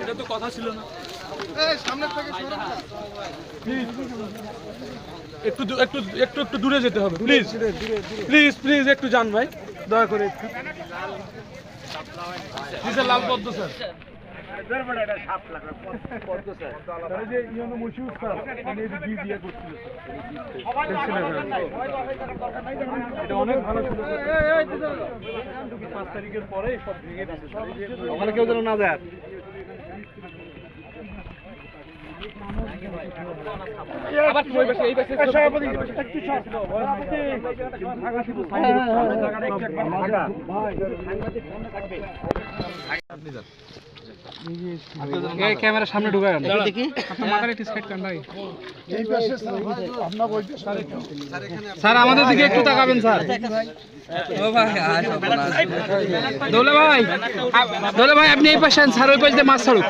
এটা তো কথা ছিল না। একটু একটু একটু একটু দূরে যেতে হবে প্লিজ প্লিজ প্লিজ একটু যান ভাই। দয়া করে একটু। জি স্যার লাল পদ্ম স্যার হ্যাঁ। ওখানে কেউ যেন না যায়। আবার ওই ক্যামেরার সামনে ঢুকায় দেখি। মাথার একটু সাইড কান ভাই। স্যার আমাদের দিকে একটু তাকাবেন স্যার। দোলে ভাই দোলে ভাই আপনি এই পাশে স্যার ওই পাশে মাছ ছাড়ুক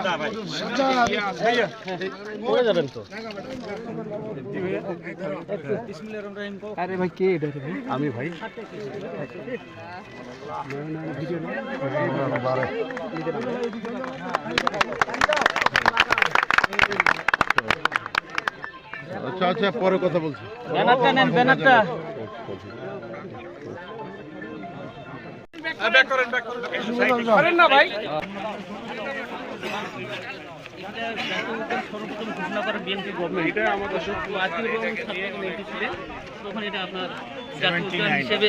আরে ভাই কে এটা ভাই? আমি ভাই। আচ্ছা আচ্ছা পরে কথা বলছি। ব্যানারটা নেন ব্যানারটা। করেন না ভাই। সর্বপ্রথম ঘোষণা করে বিএনপি গভর্নমেন্ট এটা আমাদের কমিটি ছিলেন তখন এটা আপনার জাতীয় হিসেবে।